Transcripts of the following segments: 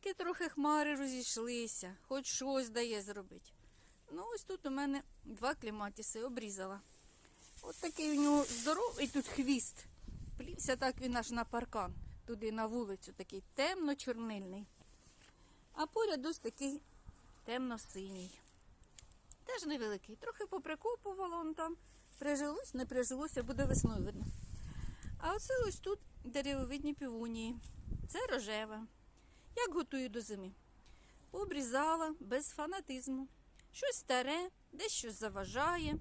Таки трохи хмари розійшлися, хоч щось дає зробити. Ну, ось тут у мене два кліматіси обрізала. От такий у нього здоровий тут хвіст. Плівся так він аж на паркан, туди на вулицю, такий темно-чорнильний. А поряд ось такий темно-синій. Теж невеликий. Трохи поприкопувала он там. Прижилось, не прижилося, буде весною видно. А оце ось тут деревовидні півунії. Це рожева. Як готую до зими? Обрізала без фанатизму. Щось старе, десь щось заважає.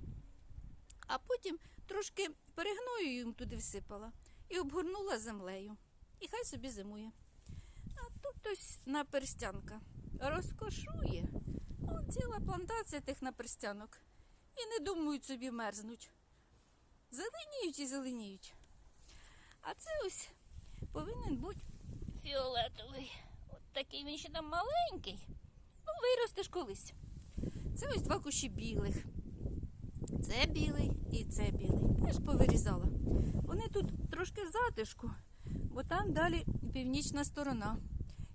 А потім трошки перегною їм туди всипала і обгорнула землею. І хай собі зимує. А тут ось наперстянка розкошує. О, ціла плантація тих наперстянок. І не думають собі мерзнуть. Зеленіють і зеленіють. А це ось повинен бути фіолетовий. Такий він ще там маленький. Ну, виростеш колись. Це ось два кущі білих. Це білий і це білий. Теж повирізала. Вони тут трошки в затишку, бо там далі північна сторона.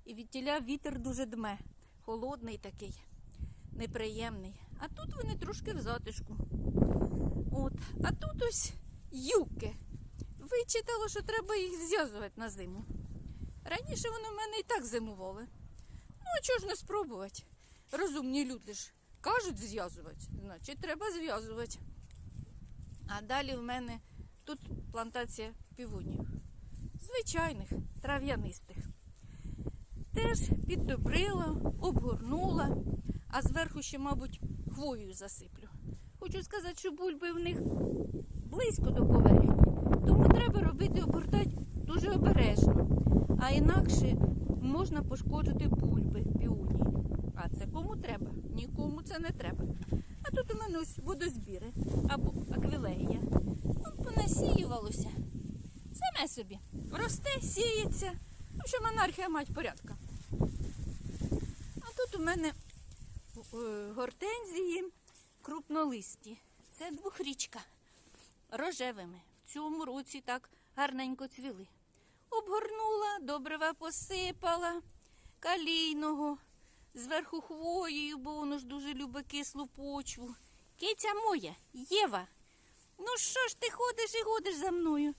І від тіля вітер дуже дме. Холодний такий, неприємний. А тут вони трошки в затишку. От. А тут ось юки. Вичитало, що треба їх зв'язувати на зиму. Раніше вони в мене і так зимували. Ну, а чого ж не спробувати? Розумні люди ж кажуть зв'язувати, значить треба зв'язувати. А далі в мене тут плантація півунів. Звичайних, трав'янистих. Теж піддобрила, обгорнула, а зверху ще, мабуть, хвоєю засиплю. Хочу сказати, що бульби в них близько до поверхні, тому треба робити обгортати дуже обережно. А інакше можна пошкодити бульби піонії. А це кому треба? Нікому це не треба. А тут у мене ось водозбіри або аквілегія. Ну, понасіювалося. Саме собі. Росте, сіється. В общем, анархія мать порядка. А тут у мене е, гортензії крупнолисті. Це двохрічка. Рожевими. В цьому році так гарненько цвіли. Обгорнула, добрива посипала, калійного, зверху хвоєю, бо воно ж дуже любить кислу почву. Киця моя, Єва. Ну що ж ти ходиш і ходиш за мною?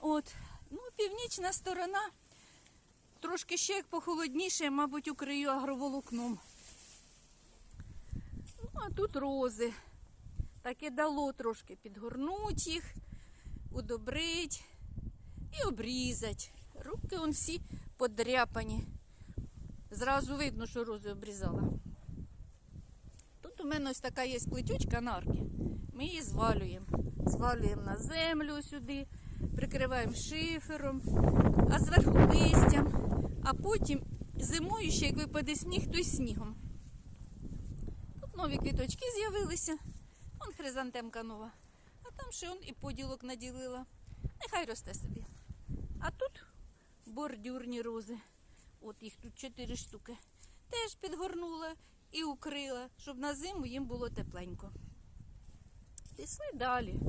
От, ну, північна сторона, трошки ще як похолодніше, мабуть, укрию агроволокном. Ну, а тут рози. Таке дало трошки підгорнуть їх, удобрить і обрізать. Руки он всі подряпані. Зразу видно, що рози обрізала. Тут у мене ось така є плетючка нарки. Ми її звалюємо. Звалюємо на землю сюди, прикриваємо шифером, а зверху листям, а потім зимою ще, як випаде сніг, то й снігом. Тут нові квіточки з'явилися. Вон хризантемка нова. А там ще он і поділок наділила. Нехай росте собі. А тут бордюрні рози. От їх тут чотири штуки. Теж підгорнула і укрила, щоб на зиму їм було тепленько. Пішли далі.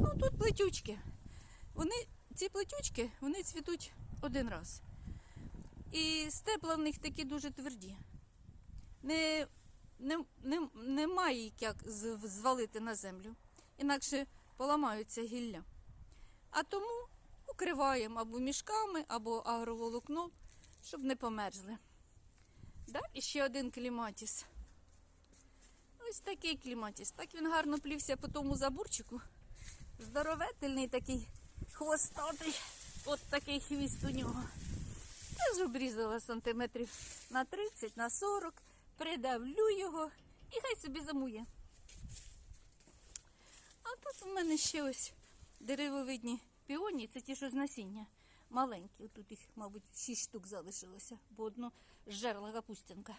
Ну тут плетючки. Вони, ці плетючки, вони цвітуть один раз. І стебла в них такі дуже тверді. Не, не, не, немає як звалити на землю. Інакше поламаються гілля. А тому укриваємо або мішками, або агроволокном, щоб не померзли. Далі ще один кліматіс. Ось такий кліматіс. Так він гарно плівся по тому заборчику. Здоровительний такий хвостатий. От такий хвіст у нього. Теж обрізала сантиметрів на 30, на 40, придавлю його і хай собі замує. Тут у мене ще ось деревовидні піоні, це ті, що з насіння. Маленькі, тут їх, мабуть, 6 штук залишилося, бо одну зжерла капустянка.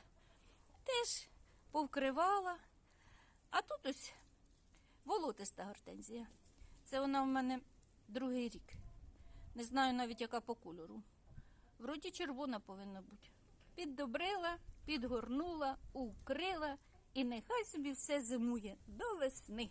Теж повкривала. А тут ось волотиста гортензія. Це вона в мене другий рік. Не знаю навіть, яка по кольору. Вроді червона повинна бути. Піддобрила, підгорнула, укрила і нехай собі все зимує до весни.